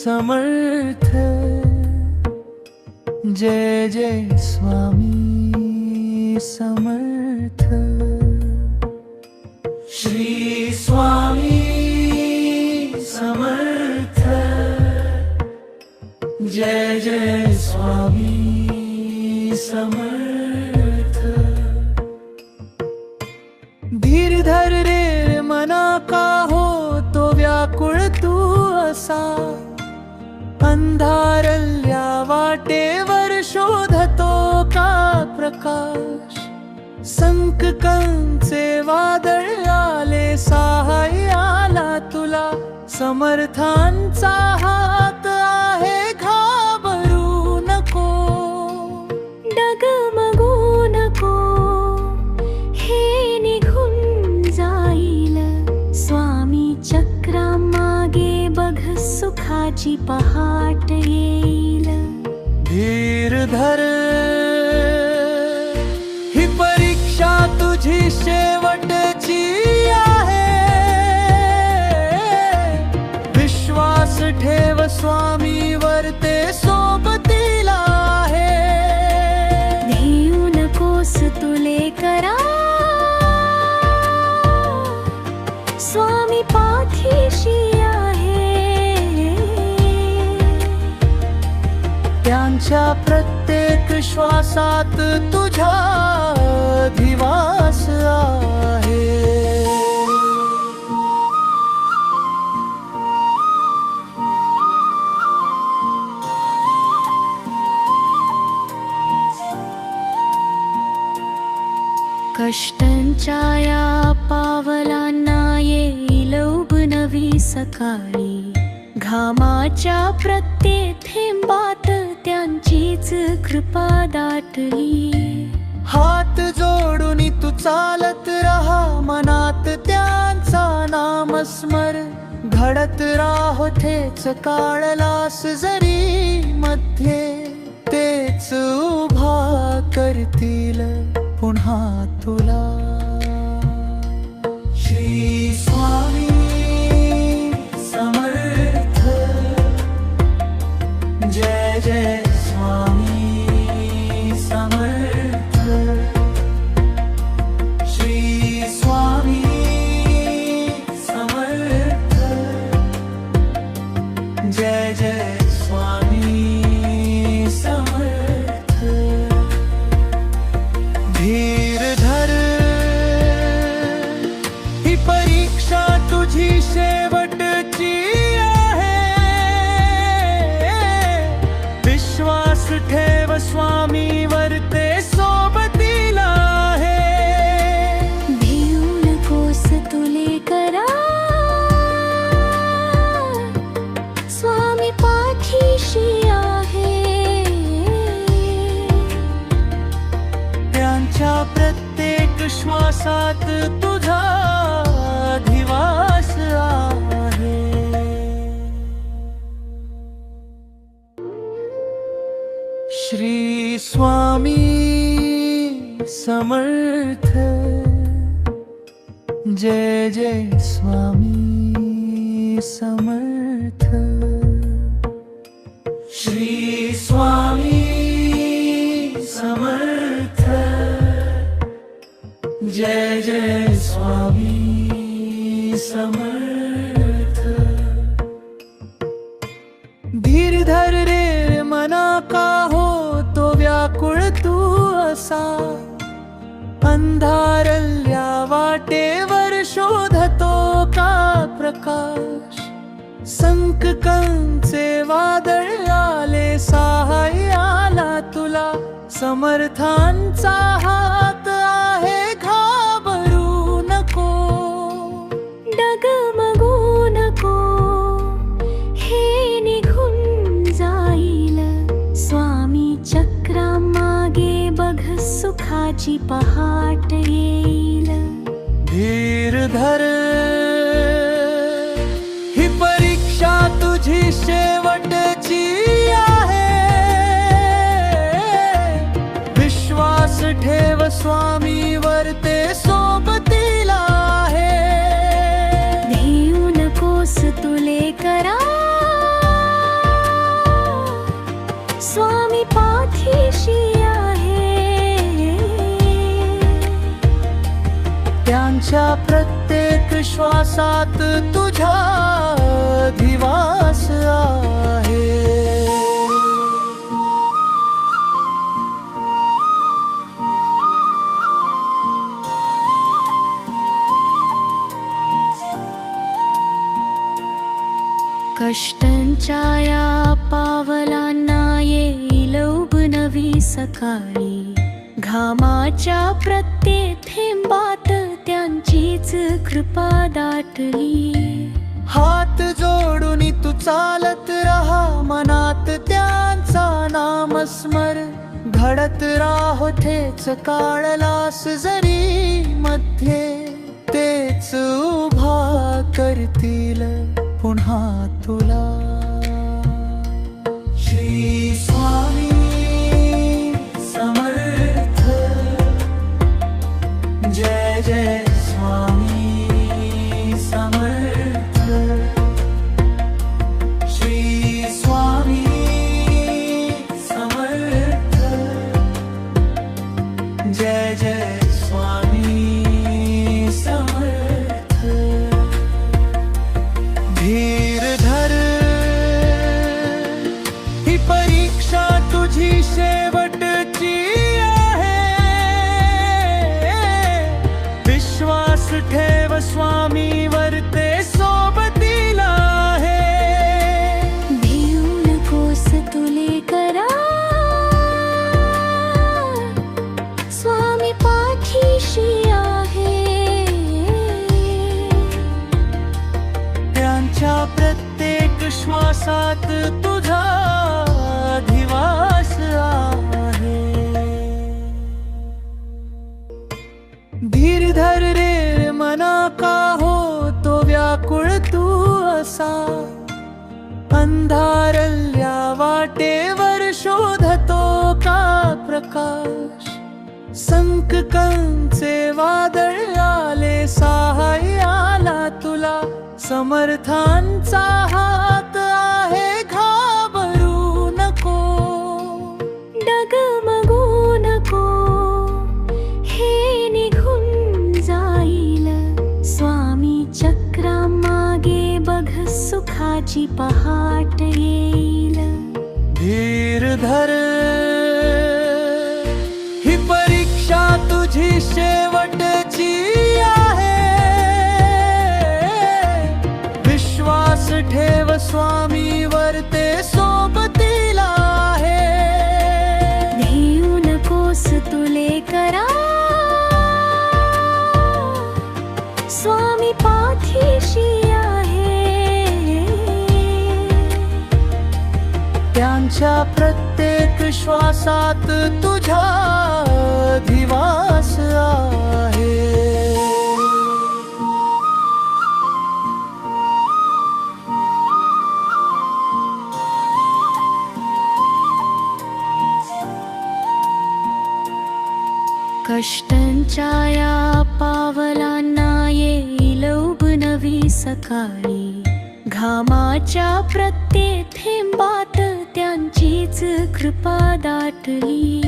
समर्थ। जय जय स्वामी समर्थ। श्री स्वामी समर्थ। जय जय स्वामी समर्थ। धीर धर रे मना का हो तो व्याकुळ तू असा। अंधारल्या वाटेवर शोधतो का प्रकाश? संकंचे वादळ आले सहाय्य आला तुला. समर्थांचा हात आहे घाबरू नको. डगमगू नको. हे निघून जाईल. स्वामी चक्रा मागे बघ सुखाची पहा. धर। ही परीक्षा तुझी शेवटची आहे। विश्वास ठेव स्वामीवर ते सोबतीला आहे। भिऊ नकोस तुले करा। स्वामी त्यांच्या प्रत्येक श्वासात तुझ्या अधिवास आहे. कष्टांच्या या पावलांना येईल नवी सकाळी. घामाच्या थेंबात त्यांचीच कृपा दाटली. हात जोडून तू चालत राहा मनात त्यांचा नामस्मर. घडत राहो थेच काळलास जरी मध्ये. तेच उभा करतील पुन्हा तुला. विश्वास ठेव स्वामीवर ते सोबतीला आहे. भिऊ नकोस तुले करा. स्वामी पाठीशी आहे. त्यांच्या प्रत्येक श्वासात तुझा जय जय स्वामी समर्थ। श्री स्वामी समर्थ। जय जय स्वामी समर्थ। धीर धर रे मना का हो तो व्याकुळ तू असा। अंधारल्या प्रकाश संकटांचे वादळ आले सहाय्याला तुला समर्थांचा हा स्वामी वरते सोबतीला आहे. घेऊ कोस तुले करा. स्वामी पाठीशी आहे. त्यांच्या प्रत्येक श्वासात तुझ्या कष्टांच्या या पावलांना येईल नवी सकाळी. घामाच्या प्रत्येक थेंबात त्यांचीच कृपा दाटली. हात जोडून तू चालत राहा मनात त्यांचा नामस्मर. घडत राहो तेच काळलास जरी मध्ये तेच उभा करतील. पुन्हा तुला. श्री स्वामी समर्थ. जय जय स्वामी समर्थ. श्री स्वामी समर्थ. जय जय विश्वास ठेव स्वामीवर ते सोबतीला आहे. भिऊ नकोस तुले करा. स्वामी पाठीशी आहे. त्यांच्या प्रत्येक श्वासात तुझा असा अंधारल्या वाटेवर शोधतो का प्रकाश? संकटांचे वादळ आले सहाय्याला तुला समर्थांचा हा सुखाची पहाट येईल. धीर धर. ही परीक्षा तुझी शेवटची आहे. विश्वास ठेव स्वामीवर ते सोबतीला आहे. भिऊ नकोस तुले करा प्रत्येक श्वासात तुझ्या धिवास आहे. कष्टांच्या या पावलांना उब नवी सकाळी. घामाच्या प्रत्येक थेंबात त्यांचीच कृपा दाटली.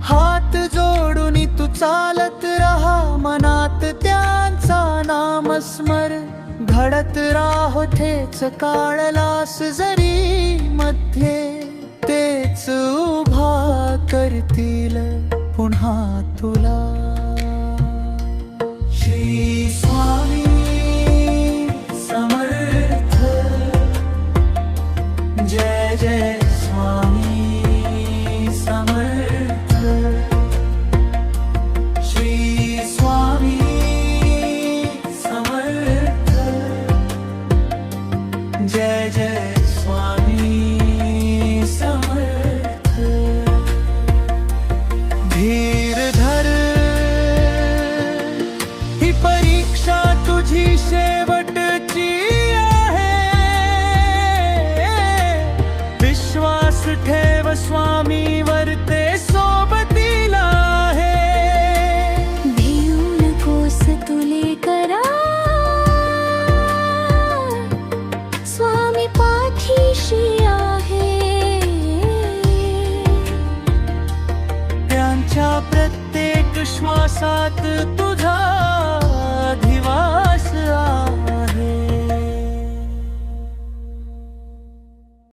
हात जोडून तू चालत राहा मनात त्यांचा नामस्मर. घडत राहो थेच काळलास जरी मध्ये. तेच उभा करतील पुन्हा तुला. जय श्वासात तुझा